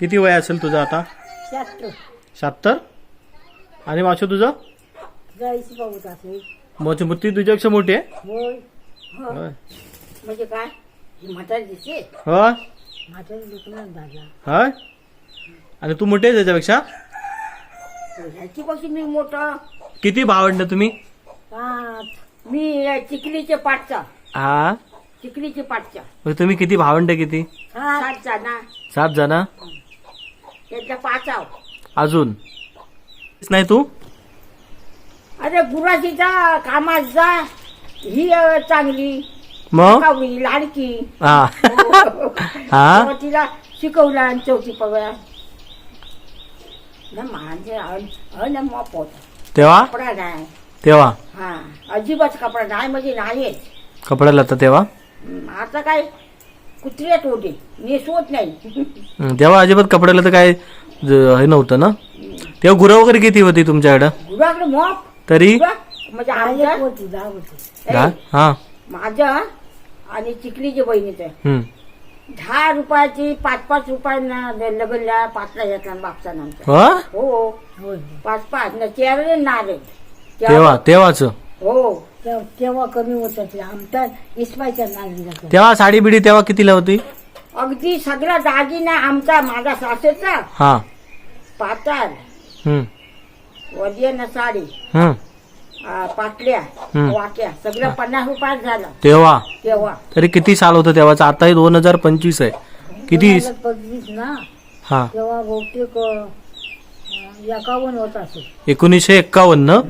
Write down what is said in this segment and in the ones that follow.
किती वय असेल तुझं आता? शहात्तर. आणि मावशी तुझं? मुठी तुझ्यापेक्षा मोठी आहे? होय. म्हणजे काय? होय. आणि तू मोठी आहे त्याच्यापेक्षा? मी मोठं. किती भावंड तुम्ही? पाच. मी चिखलीचे पाठचा. हा? चिखलीचे पाठचा तुम्ही किती भावंड किती? सातचा ना. सात जण? त्याच्या पाच आव अजून नाही तू? अरे गुराची जा कामात जा ही अ, चांगली. मग? कावळी लाडकी. हा. हा? तेव्हा तिला शिकवलं आणि चौथी पगार ना माझे तेव्हा? कपडा नाही. तेव्हा? हा. अजिबात कपडा नाही म्हणजे नाहीच. कपडा लता तेव्हा? हं, आता काय कुत्र्यात होते नेसवत नाही. हं, तेव्हा अजिबात कपड्याला तर काय ज- हे नव्हतं ना? तेव्हा गुरं वगैरे किती होती तुमच्याकडं? गुराकडे मॉप तरी? गुरा? म्हणजे आमचं दहा हा. माझं आणि चिखलीच्या बहिणीचं. हं. दहा रुपयाची पाच पाच रुपयांना लगनला पाचला घेतला बापचा नंतर हो? हो. पाच पाच. ना चेअर नारळ. तेव्हा तेव्हाच? हो. तेव्हा कमी होत ते आमचा इस्माईच्या नागरिक तेव्हा साडी बिडी तेव्हा कितीला होती? अगदी सगळा दागिना आमचा माझा सासूचा. हा. पाताळ. हं, वडियानं साडी. हं. आ, पाटल्या. वाक्या सगळं पन्नास रुपयात झालं. तेव्हा? तेव्हा. तरी किती साल होतं तेव्हाच? आता दोन हजार पंचवीस आहे. किती? पंचवीस ना? हा. तेव्हा बहुतेक एकावन्न होत असेल. एकोणीसशे एक्कावन्न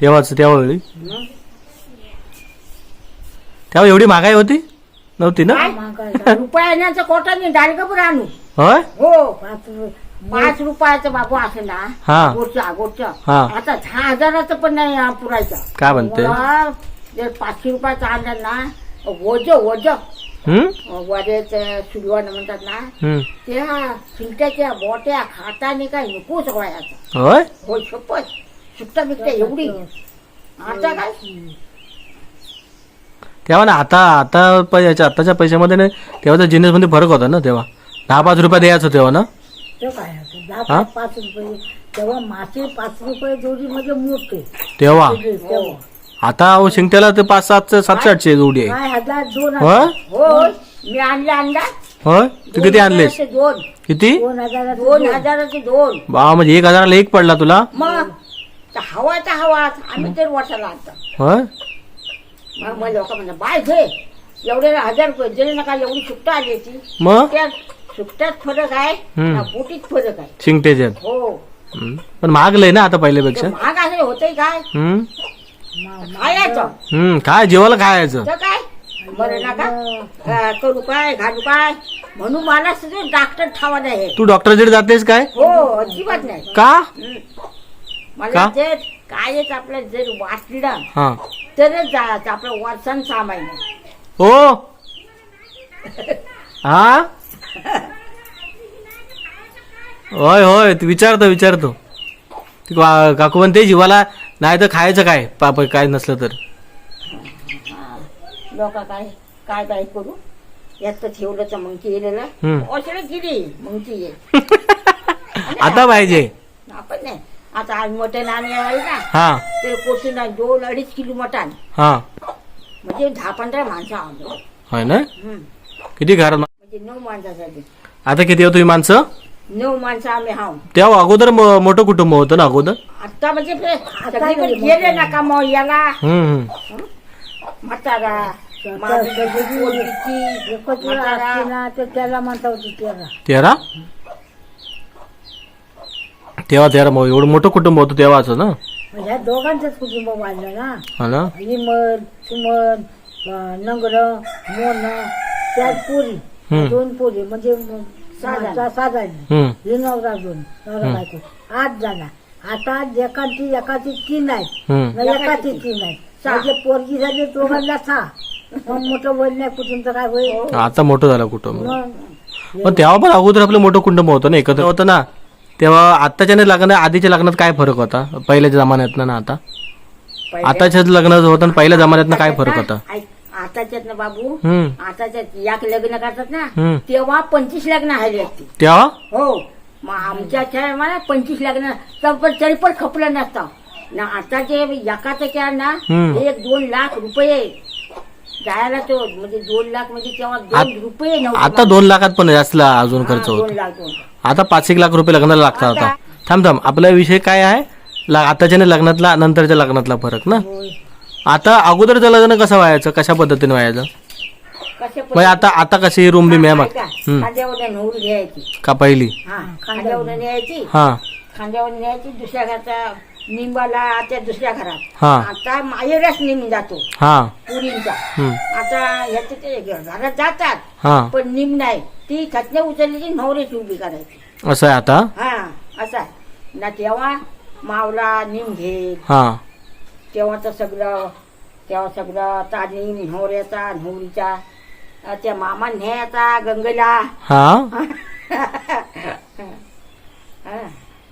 तेव्हाच त्यावेळी? तेव्हा एवढी महागाई होती? नव्हती ना? रुपयाचं कोटाने डालगपूर आणू? होय? हो पाच रुपयाचं बाबू असं ना हा. हा. आता दहा हजाराचं पण नाही हा पुरायचा. काय म्हणते? मला जर पाचशे रुपयाचं आणलं ना वज वज. हं? वड्याच सुलवान म्हणतात ना. त्या शिलट्याच्या बोट्या खाताने काय नकोच वयाचा होय? हो शपथ. सुट्टा बिट्टा एवढी. आता काय? तेव्हा ना आता आता प- याच्या आताच्या पैशामध्ये नाही तेव्हा त्या जिन्नसमध्ये फरक होता ना तेव्हा. दहा पाच रुपये द्यायचं तेव्हा ना. ते काय होतं? दहा हा? पाच पाच रुपये. तेव्हा मासे पाच रुपये जोडी म्हणजे मोठे. तेव्हा? तेव्हा. आता अहो शिंगट्याला ते पाच सात सातशे आठशे जोडी आहे. काय हजार दोन होय हजार. हो मी आणले आणला. होय तू किती आणलेस? हजाराचे दोन. किती? दोन हजार दोन. हजाराचे दोन. बा म्हणजे एक हजाराला एक पडला तुला? मग? तर हवाच आम्ही तर वाटायला आणतो होय मग मग लोक म्हणतात बाय घे. एवढे हजार रुपये दिले नका एवढी सुट्टा आली ती मग? त्या सुट्ट्यात फरक आहे हम्म. ना बोटीत फरक आहे? हो. पण महागलंय ना आता पहिल्यापेक्षा. महाग असं होतंय काय? हं? खायचं. हं, काय जेवायला खायचं? तर काय? बरं नका अं, करू काय घालू काय म्हणून मला डॉक्टर ठावा नाही तू डॉक्टरकडे जातेस काय? हो अजिबात नाही. का? हम्म. मला का? जर कायच आपलं जर वाचलं हा. तरच जायचं आपलं वर्षान सहा महिने हो? हा? होय होय. तू विचारतो विचारतो. ती का- काकू म्हणते जीवाला नाही तर खायचं काय? पाप काय नसलं तर. लोक काय काय काय करू? यात ठेवलं तर मग केलेलं हम्म. गेली मग ती ये. आता पाहिजे. आपण नाही. आता आज मटण आणि आहे ना हा. तर कोसून दोन अडीच किलो मटण. हा. म्हणजे दहा पंधरा माणसं आलो होय ना? हम्म. किती घरात म्हणजे नऊ माणसासाठी. आता किती हो तुम्ही माणसं? नऊ माणसं आम्ही हाव तेव्हा अगोदर म- मोठं कुटुंब होतं ना अगोदर? आता म्हणजे ते सगळीकडे गेले ना का मग याला? हम्म हम्म. म्हातारा माझी पोरगीची, म्हातारा. त्याला म्हणता होती त्याला तेरा? तेव्हा तेरा मग एवढं मोठं कुटुंब होतं तेव्हाच ना? ह्या दोघांचंच कुटुंब वाढलं ना? हा ना? विमल सुमन नंगर मोन त्यात पोरी. हम्म. दोन पोरी म्हणजे साधारण. साधारण. हम्म. हे नवरा दोन नवरा बायको. आठ जण. आता एकाची एकाची तीन आहेत. हम्म. न एकाची तीन. आहेत. म्हणजे पोरगी झाली दोघांना सहा. मग मोठं वय नाही कुटुंब तर काय होईल आता मोठं झालं कुटुंब. मग पण तेव्हा पण अगोदर आपलं मोठं कुटुंब होतं ना एकत्र होतं ना? तेव्हा आताच्या लग्न आधीच्या लग्नात काय फरक होता? पहिल्याच्या जमान्यात ना आता? आताच्या लग्नाचं होतं आणि पहिल्या जमान्यात काय फरक होता? ऐक, आताच्यात ना बाबू. हम्म. आताच्यात याक लग्न करतात ना तेव्हा पंचवीस लग्न आले असते तेव्हा? हो. मग आमच्या मला पंचवीस लग्न तर पण तरी पण खपलं नसतं. ना आता जे एकाचं क्या ना हम्म. एक दोन लाख रुपये जायला तो म्हणजे दोन लाख म्हणजे तेव्हा दोन आत- रुपये नव्हते आता दोन लाखात पण जास्त ला- अजून खर्च होतो. लाख दोन. आता पाच एक लाख रुपये लग्नाला लागतात आता. थांब थांब. आपला विषय काय आहे? ला- आताच्या लग्नातला नंतरच्या लग्नातला फरक ना? होय. आता अगोदरचं लग्न कसं व्हायचं? कशा पद्धतीने व्हायचं? कशा म्हणजे आता आता कशी रूम बी मॅम ऐका, खांद्यावर नवरी घ्यायची का पहिली? हा खांद्यावर न्यायची. हा. खांद्यावर न्यायची दुसऱ्या घराचा निंबाला त्या दुसऱ्या घरात. हा. आता माहेरच निम जातो. हा. पुरींचा. हम्म, आता ह्याचे ते घरात जातात. हा. पण निम नाही. ती खतने उचलली नवरेची उभी करायची. असं आहे आता? हा असं आहे. ना तेव्हा मावला निम घे हा. तेव्हा तर सगळं तेव्हा सगळं आता निम नवऱ्याचा नवरीचा. अं, त्या मामा न्यायचा गंगेला. हा? हा.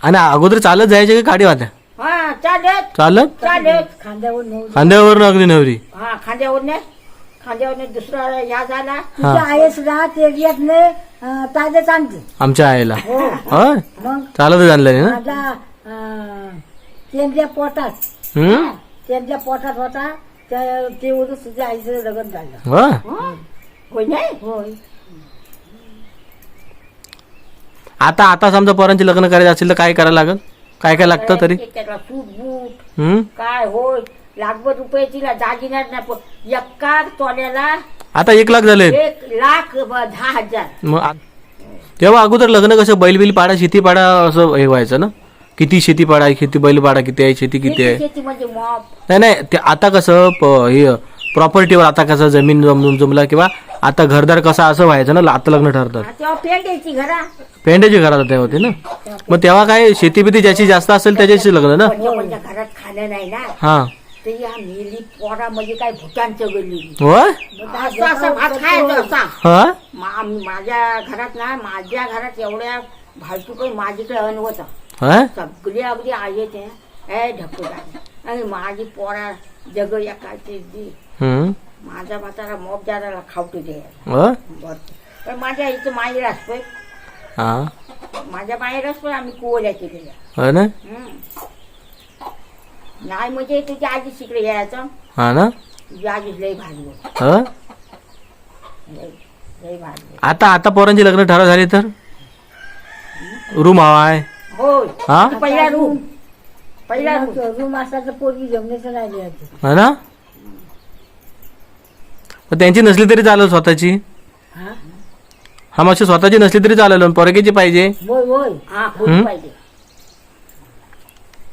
आणि अगोदर चालत जायचे का गाडी वाहत्या हा चालत. चालत? चालत. खांद्यावर नऊ खांद्यावरून अगदी नवरी. हा खांद्यावरने. खांद्यावरने दुसरा या झाला. तुझ्या आई सुद्धा ते येत नाही ताज्याच आणते. आमच्या आईला. हो. होय? मग? चालतच आणलं ना? माझा अं, त्यांच्या पोटात. हम्म? त्यांच्या पोटात होता. त्या- ते उद्या तुझ्या आईचं लग्न झालं. होय? हा? होय नाही होय. आता आता समजा पोरांचे लग्न करायचं असेल तर काय करायला लागल? काय काय लागतं तरी? त्याला सूट बूट. हम्म? काय होय? लाखभर रुपये तिला दागिन्यात एका तोल्याला आता एक लाख झाले एक लाख ब- दहा हजार. मग आ- तेव्हा अगोदर लग्न कसं बैल बिल पाडा शेती पाडा असं हे व्हायचं ना? किती शेती पाडा आहे, किती बैल पाडा किती आहे शेती किती आहे? शेती म्हणजे मॉप. नाही नाही ते आता कसं प- हे प्रॉपर्टीवर आता कसं जमीन जम- जमला किंवा आता घरदार कसा असं व्हायचं ना आता लग्न ठरतात तेव्हा घरा. पेंड्याची घरात ते होते ना. मग तेव्हा काय शेती बिती ज्याची जास्त असेल त्याच्याशी लग्न ना? कोणत्या कोणत्या घरात खाणं नाही ना. हा. तर या मेली पोरा म्हणजे काय भूतांचं गल्ली. होय? असं असं भात खायचं असा. हा? मा- माझ्या घरात ना माझ्या घरात एवढ्या भालतुक हा? सगळे अगदी ते ए ढकूला आणि माझी पोरा जग एकाची हम्म माझा म्हातारा मोप दादाला खावटू दे. पण माझ्या इथं माहेर असतोय. हा. माझ्या माहेर असतोय आम्ही कोवल्या केलेल्या होय ना? हम्म. नाही म्हणजे तुझ्या आजी तिकडे यायचं. हा ना? तुझी आजी लय भारी. हा? भारी होती. आता आता पोरांची लग्न ठरव झाली तर? रूम हवा आहे होय. हा? पहिला रूम. पहिला रूम. तर पोरगी जमण्याचं नाही हा ना? मग त्यांची नसली तरी चालेल स्वतःची? हा? हा मग स्वतःची नसली तरी चालेल पण पोरगीची पाहिजे. बोल बोल हा हम्म? पाहिजे.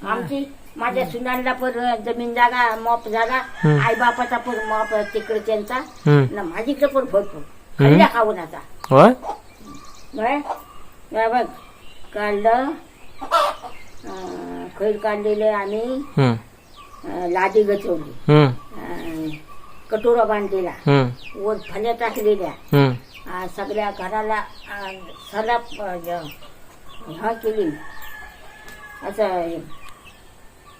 आमची माझ्या सुनांना पण जमीन जागा मॉप जागा. आई बापाचा पण मॉप तिकडे त्यांचा हम्म ना माझीकडे पण भरपूर. खाल्ल्या खाऊन आता. होय? बरं? बरं बघ काढलं अं, खैर काढलेले आम्ही हम्म अं, लादी गचवली. हम्म कटोरा बांधलेला. हम्म. वर फल्या टाकलेल्या. हम्म. सगळ्या घराला अं, ज- ह्या केली. असं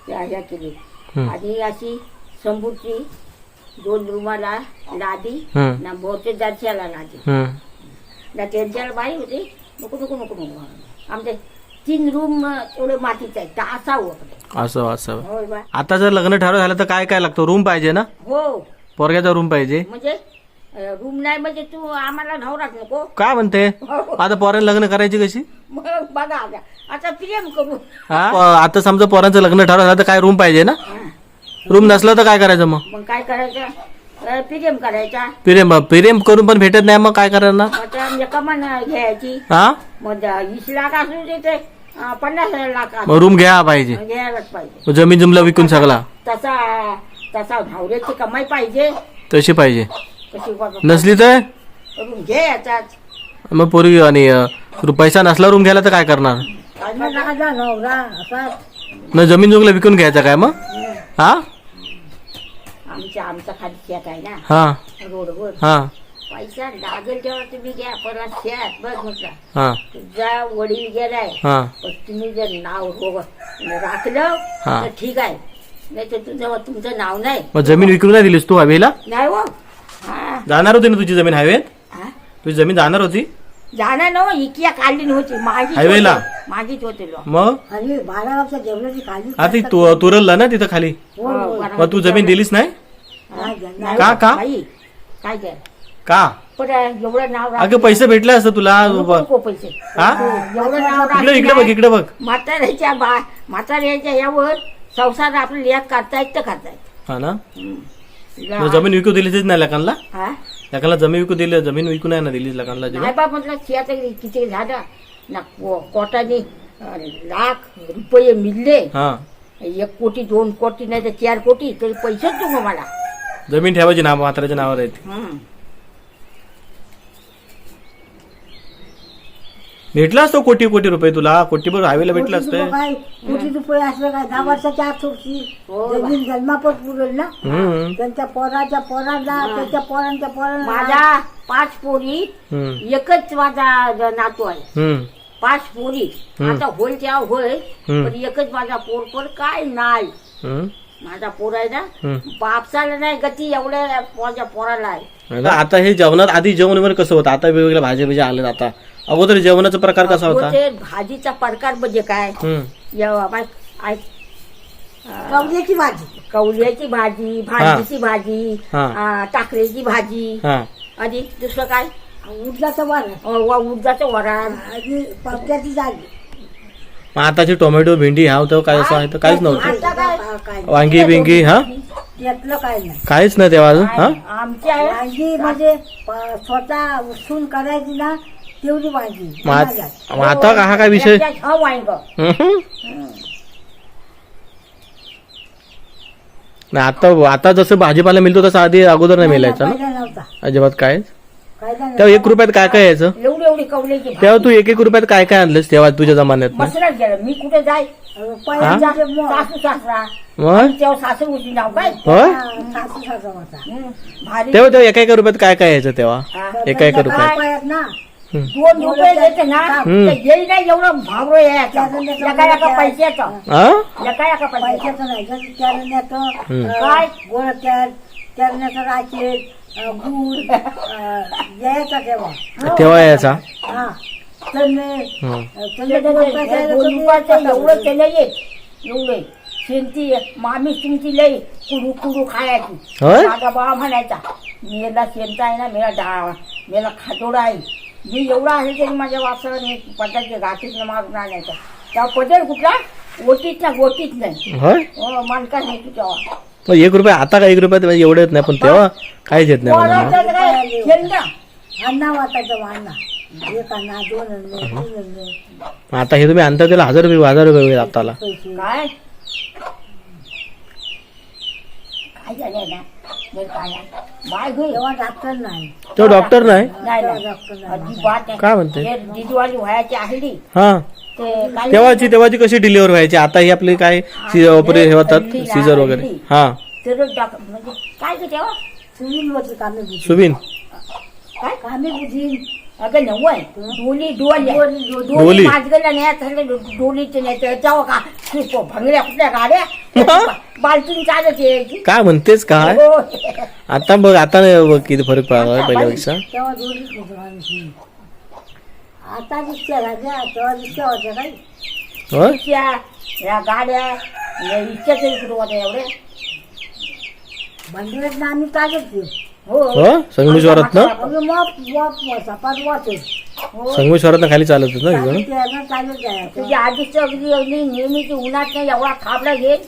ह्या केली. हम्म. आणि अशी संबूची दोन रुमाला लादी हम्म. ना बोरचे दर्शाला लादी. हम्म. ना त्यांच्याला बाई होती. नको नको नको नको. आमचे तीन रूम एवढे मातीचे आहेत तर असावं. आपलं. असं असं. होय बा. आता जर लग्न ठरव झालं तर काय काय लागतं? रूम पाहिजे ना? हो. पोरग्याचा रूम पाहिजे. म्हणजे रूम नाही म्हणजे तू आम्हाला नवरात नको. काय म्हणते? आता पोरांना लग्न करायची कशी? मग बघा आता आता प्रेम करू. हा? प- आता समजा पोरांचं लग्न ठरव झालं तर काय रूम पाहिजे ना. रूम नसलं तर काय करायचं मग? मग काय करायचं? अं, प्रेम करायचा. प्रेम प्रेम करून पण भेटत नाही मग काय करणार? मग त्या म्हणजे कमान घ्यायची. हा? मग त्या वीस लाख असू दे ते अं, पन्नास लाख असू मग रूम घ्या पाहिजे. दे. घ्यायलाच पाहिजे. मग जमीन जुमला विकून सगळा. तसा तसा नवऱ्याची कमाई पाहिजे? तशी पाहिजे. कशी बाबा नसली तर? रूम घ्यायचाच मग पोरी आणि अ, रु- पैसा नसला रूम घ्यायला तर काय करणार? मग राजा नवरा असा. न जमीन जुमला विकून घ्यायचा काय मग? हा? आमच्या आमचा खाली शेत आहे ना. हा. रोडवर. हा. पैसा लागेल तेव्हा तुम्ही घ्या परत शेत बघ म्हटलं. हा. तुझा वडील गेलाय. हा. पण तुम्ही जर नाव हो राखलं हा. तर ठीक आहे. नाही तर तुझं तुमचं नाव नाही मग जमीन विकून नाही दिलीस तू हवेला नाही हो. जाणार होती ना तुझी जमीन हायवेत? हा? तुझी जमीन जाणार होती? जाणार ना इकिया काढली नव्हती हायवेला? होती. माझीच होते लो. मग? आणि बारा वाजता जेवणाची हा ती तु- तुरलला ना तिथं खाली? हो, हो. हो, मग तू जमीन दिलीस नाही? का, का? काय का? पण एवढं नाव अगं पैसे भेटले असतं तुला नको पैसे. हा? एवढं नाव इकडे बघ. इकडे बघ. म्हाताऱ्याच्या बा म्हाताऱ्याच्या यावर संसार आपल्याला यात करतायत तर करतायत हा ना. मग जमीन विकू दिलीच नाही लोकांना हा? लोकांना जमीन विकू दिली जमीन विकू नाही ना दिलीच लोकांना नाही म्हटलं शेत किती झालं ना को- कोटाने अं, लाख रुपये मिळले. हा. एक कोटी दोन कोटी नाही तर चार कोटी तरी पैसेच नको मला? जमीन ठेवायची नाव म्हाताऱ्याच्या नावावर आहे ती. भेटला असतो कोटी कोटी रुपये तुला? कोटी पण हायवेला भेटला कोटी रुपये असतं काय? कोटी रुपये असलं काय? दहा वर्षाच्या आत होती हो, जमीन जन्मापत पुरेल ना? हम्म. त्यांच्या पोराच्या पोराला त्यांच्या पोरांच्या पोरांना. माझा पाच पोरी हम्म. एकच माझा ज- नातू आहे. हम्म. पाच पोरी. हम्म. आता होईल त्या होय हम्म. पण एकच माझा पोर पण काय नाही. हम्म. माझा पोर आहे ना हम्म. बापसाला नाही गती एवढ्या माझ्या पोराला आहे. आता आता हे जेवणात आधी जेवण वगैरे कसं होतं? आता वेगवेगळ्या भाज्या बिज्या आल्या आता. अगोदर जेवणाचा प्रकार कसा होता? ते भाजीचा प्रकार म्हणजे काय? हम्म. बाय. कवल्याची भाजी. कवल्याची भाजी भाजीची भाजी हा. आ, टाकळीची भाजी. हा. आणि दुसरं काय? उडदाचं वार अ, वा- उडदाचं वरण आणि पक्क्याची जागी मग आताची टोमॅटो भेंडी हा होतं काय असं आहे तर काहीच नव्हतं. आता काय? काय वांगी बिंगी हा? त्यातलं काय नाही. काहीच नाही तेव्हा अजून हा? आमची आहे? भाजी म्हणजे प- स्वतः उसून करायची ना तेवढी भाजी मग आत-. मग आता हा काय विषय? हम्म. नाही आता आता जसं भाजीपाला मिळतो तसं आधी अगोदर नाही मिळायचं ना? नव्हता. अजिबात काय? तेव्हा एक रुपयात काय काय यायचं? एवढी एवढी तेव्हा तू एक एक रुपयात काय काय आणलंस तेव्हा तुझ्या जमान्यात गेलं. मी कुठे जाय पहिला मो- सासू सासरा. मग? तेव्हा सासू होती नाव काय? होय? सासू सासरा होता. हम्म, भारी तेव्हा तेव्हा एका एका रुपयात काय काय यायचं तेव्हा? हा. एका एका रुपयात. रुपयात ना? दोन रुपये देते ना हम्म. तर नाही एवढं भावरो यायचा एका एका पैशाचं. हा एका एका पैशाचं. पैशाचं नाही जर त्याला हम्म. काय? गोळ त्याला राखेल गुड यायचा तेव्हा. तेव्हा यायचा. हा. चणे हम्म. चणे दोन रुपयाचं एवढं केलं येत एवढे शेंती मामी तुमची लई कुडू कुडू खायची. होय? माझा बाबा म्हणायचा मेला शेंता आहे ना मेला डा मेला खातोडा आहे. मी एवढा आहे तरी माझ्या वापसाला मी पटाचे गाठीत मारून आणायचा. तेव्हा पटेल कुठला? गोटीत ना गोटीत नाही. होय? हो मानका नाही तू तेव्हा मग एक रुपया आता काय एक रुपयात म्हणजे एवढं येत नाही पण तेव्हा काहीच येत नाही मला. शेंगा अण्णा वाटायचं एक दोन तीन मग आता हे तुम्ही आणता त्याला हजार रुपये हजार रुपये आताला. पैसे काय? काय झालंय ना? बरं काय? आहे? बाय घे तेव्हा डॉक्टर नाही. तो डॉक्टर नाही? नाही तेव्हा नाही डॉक्टर नाही. अजिबात नाही. काय म्हणते? हे दिदीवाली व्हायची आहे हा. ते काय तेव्हाची तेव्हाची कशी डिलिव्हर व्हायची? आता ही आपली काय ऑपरेशन हे होतात सीझर वगैरे. हा. डॉक्टर म्हणजे काय ते तेव्हा? सुनील होती कामे बुद्धी सुबिन काय? कामे अगं नव्वय डोली डोली. डोली. डोली. माझगला नाही डोलीचे नाही तर का? भंगड्या कुठल्या गाड्या? बालटीन चालत यायची काय म्हणतेस काय? हो. आता बघ आता नाही बघ किती फरक पडला पहिल्यापेक्षा. तेव्हा माणूस. आता रिक्षा तेव्हा रिक्षा होत्या काही रिक्षा, या गाड्या या इच्छाच्या इकडे होत्या एवढे भांडवत ना आम्ही चालत घेऊ. हो. संगमेश्वरात ना? हो. संगमेश्वरात खाली चालत होतं ना त्यानं चालत जायचं तुझी आधीच अगदी अगदी नेहमीची उन्हात नाही एवढा खाबडा घेत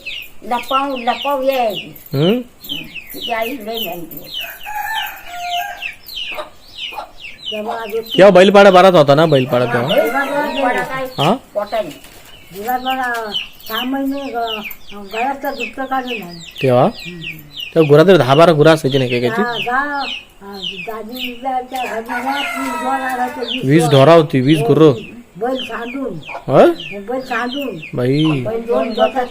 लपाव लपाव यायची? तुझी आई तेव्हा बैलपाडा बराच होता ना बैलपाडा तेव्हा? हा दिवसभर सहा महिने गळ्यातलं काढलं नाही? तेव्हा? गुरा गुरा काय जा- जा, अं, दादीच्या घरी जा, वीस ढोर होती वीस गुरं. बैल सांडून. बाई.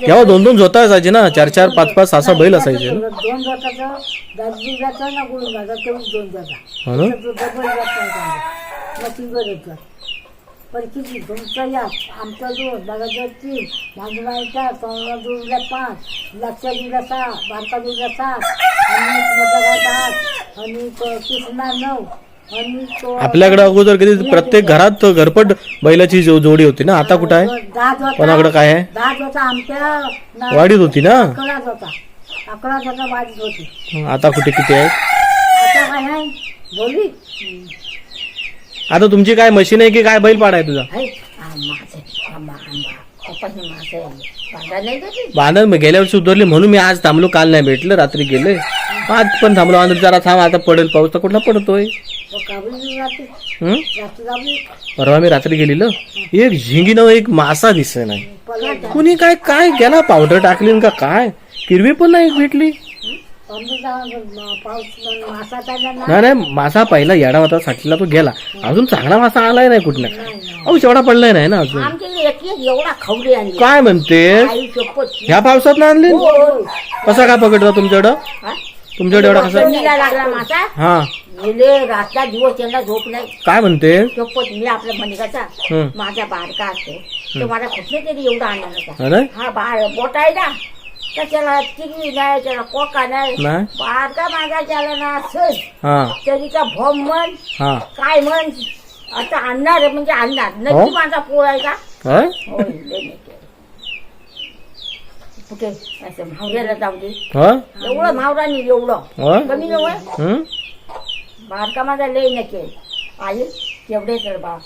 तेव्हा दोन दोन जोता असायचे ना चार चार पाच पाच सहा सहा बैल असायचे. हो ना? किती तुमचं या आमचं दोन बघा तीन मांजरायचा सोळा दूरला पाच लक्ष दिला सहा बारका दूरला सात आणि मोठा आणि कृष्णा नऊ आपल्याकडे अगोदर कधी प्रत्येक घरात घरपट बैलाची जो- जोडी होती ना आता कुठं आहे? कोणाकडे काय आहे? दात होता आमच्या ना- वाढीत आता कुठे किती आहे? आता तुमची काय मशीन आहे की काय बैल पाड आहे तुझा? बांधत मी गेल्या वर्षी उतरली म्हणून मी आज थांबलो काल नाही भेटलं रात्री गेले. आज पण थांबलो आणि जरा थांब आता पडेल पाऊस तर कुठला पडतोय. हं? परवा मी रात्री गेलेलो. एक झिंगी न एक मासा दिसत नाही. कुणी काय काय गेला पावडर टाकली का काय? किरवी पण नाही भेटली पाऊस मासा चालला ना नाही नाही मासा पहिला येडा होता साठीला तो गेला. अजून चांगला मासा आलाय नाही कुठला अहो शेवढा पडलाय नाही ना अजून? एवढा आणली. काय म्हणते? ह्या पावसात ना आणली? होय. कसा काय पकडला तुमच्याकडं? हा? तुमच्याकडे एवढा कसा? वसंतीला लागला मासा? हा. गेले दिवस त्यांना झोप नाही. काय म्हणते? शपथ मी आपल्या मनिकाचा. हं. माझा बारका असतो. तो मला कुठले तरी एवढा आनंद हा? हा बाळ बोट आहे ना त्याला चिरवी नाही त्याला कोका नाही. नाही? बारका माझा त्याला ना हा. तरी का भोम म्हण हा. काय म्हण आता आणणार आहे म्हणजे आणणार. हो? नक्की माझा पोळ आहे का? लय नक्की. कुठे? असं भावऱ्याला जाऊ दे. होय? एवढं? कमी नव्हे हं? बारका माझा लय नके आई केवढे तर बा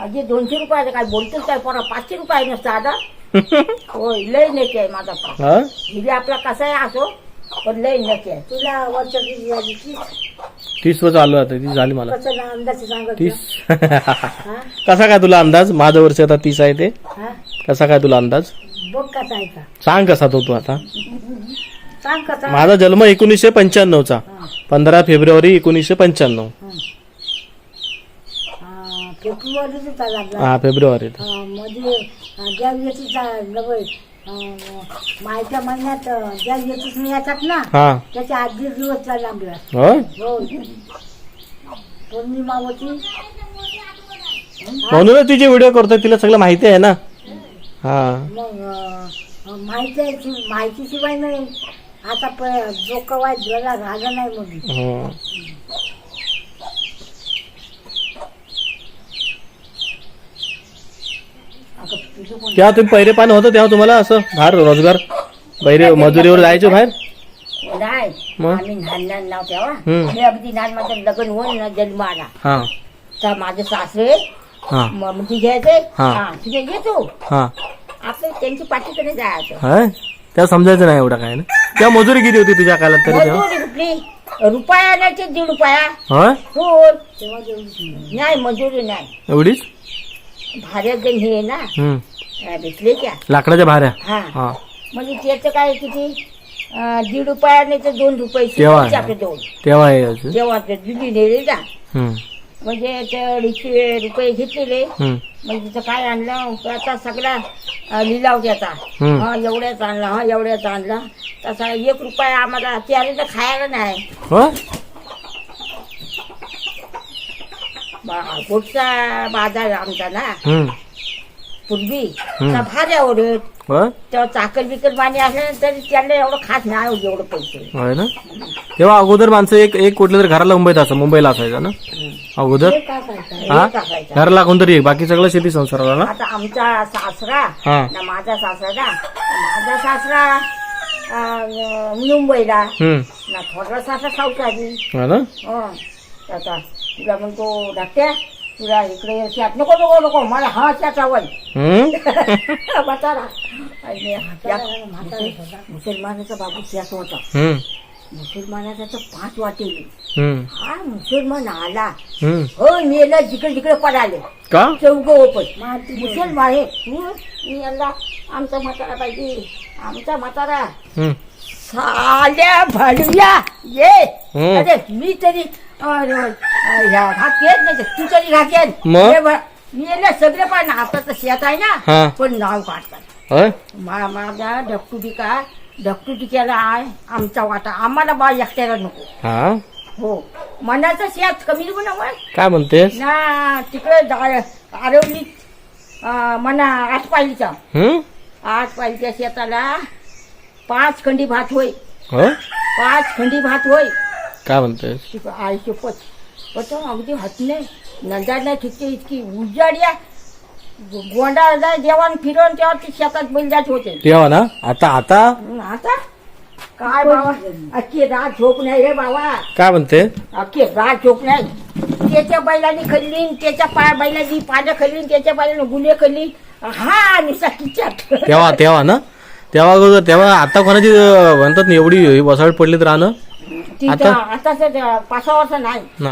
अगदी दोनशे रुपयाचं काय बोलतील काय पोरा? पाचशे रुपये नसतं आता होय लय नके आहे माझा पा हा? म्हणजे आपला कसा आहे असो पण लय नके आहे. तुला वर्ष किती झाली? तीस? तीस वर चालू आता तीस झाली मला. कसं अंदाज सांगत तीस? हा? कसा काय तुला अंदाज? माझं वर्ष आता तीस आहे ते. हा? कसा काय तुला अंदाज? बघ कसा आहे का? सांग कसा तो तू आता. सांग कसा माझा जन्म एकोणीसशे पंच्याण्णवचा. पंधरा फेब्रुवारी एकोणीसशे पंच्याण्णव. लागला हा फेब्रुवारीत. हा, मध्ये अं, ज्या दिवशी नव्हे मायच्या महिन्यात अं, ज्या दिवशी मी येतात ना हा. त्याच्या दिवस चालला हो. पौर्णिमा होती. म्हणूनच तिचे व्हिडिओ करतोय तिला सगळं माहिती आहे ना? हा. मग अं, माहिती आहे ती- माहितीशिवाय नाही. आता प जो कवाय ज्याला राहिलं नाही मग. हं. अगं तुझं कोण तेव्हा तुम्ही पहिरे पान होतं तेव्हा तुम्हाला असं बाहेर रोजगार बैरे मजुरीवर जायचं बाहेर? नाही मग? आम्ही लहान लहान नाव तेव्हा. हम्म. मी अगदी लहान माझं लग्न होईल ना जन्म आला हा. तर माझे सासरे हा. म- म्हणजे घ्यायचे हा. हा तुझे येतो हा. आपलं त्यांची पाठीकडे जायचं. हाय तेव्हा समजायचं नाही एवढं काय ना? तेव्हा मजुरी किती होती तुझ्या काळात तरी तेव्हा? कुठली? रुपया नाही ते दीड रुपया. होय. हो. नाही मजुरी नाही. एवढीच? भाड्यात जण हे आहे ना हम्म. अं, भेटले त्या. लाकडाच्या भाऱ्या? हा. हा. म्हणजे त्याचं काय किती? अं, दीड रुपया नाही तर दोन रुपये तेव्हा शिकायचे आपले दोन. तेव्हा आहे अजून. जेव्हा ते दिली नेले ना. हम्म. म्हणजे ते अडीचशे रुपये घेतलेले. हम्म. म्हणजे तिथं काय आणलं? आता सगळा अं, लिलाव त्याचा. हम्म. हा एवढ्याच आणला हा एवढ्याच आणला. तसा एक रुपया आम्हाला त्याने तर खायला नाही. होय गोटचा बाजार आमचा ना पूर्वी ओढत होय? तेव्हा चाकल बिकल पाणी असलं तरी त्यांना एवढं खात नाही एवढं पैसे. तेव्हा अगोदर माणसं एक एक कुठल्या तरी घराला मुंबईत असं मुंबईला असायचं ना? अगोदर? हे कोणतरी एक बाकी सगळं शेती संसाराला ना? आता आमचा सासरा ना माझा सासरा ना माझा सासरा मुंबईला ना थोडा सासरा सावकारी ना. आता तुला म्हणतो धाकट्या तुला इकडे शेत नको नको नको मला हा आवड. हम्म म्हातारा. आणि. मुसलमानाचा बाबू शेत होता. मुसलमानाचा तर पाच वाटेली हा? मुसलमान आला. हो? मेला जिकडे जिकडे पडाले. का? चौघ ओपन. मुसलमान आहे तू मी यांना आमचा म्हातारा पाहिजे. आमचा म्हातारा. हम्म साल्या भाडूया ये हम्म. अरे मी तरी अरे, ह्या घात येत नाही तू तरी घात येत मग? हे बघ, मी यांना सगळे पण आता तर शेत आहे हा. ना पण नाव काढतात. होय? मा माझा डक्टुटी का डक्टुटी केला आहे आमचा वाटा. आम्हाला बा एकट्याला नको. हा? हो. मनाचं शेत कमी नको ना वय. काय म्हणतेस? ना तिकडे जा- आरवली अ, मना आठ हम्म? आठ पायलीच्या शेताला पाच खंडी भात होय. पाच खंडी भात होय. काय म्हणतोय? आई शपथ पण अगदी हटणे. नंदार नाही ठिकते इतकी उजाड्या गोंडा जाय जेवण फिरवून तेव्हा ती शेतात बैलजात होते. तेव्हा ना? आता आता? आता? काय बाबा? अख्खी रात झोप नाही रे बाबा. काय म्हणते अख्खी रात झोप नाही. त्याच्या बैलांनी खाल्ली त्याच्या पाय बैलांनी पानं खाल्ली त्याच्या बैलांनी गुन्हे खाल्ली. हा निसा किच्यात तेव्हा तेव्हा ना? तेव्हा अगोदर तेव्हा आता कोणाची अं, म्हणतात ना एवढी वसावट पडली तर राहणं आता- आता पाच सहा वर्ष नाही.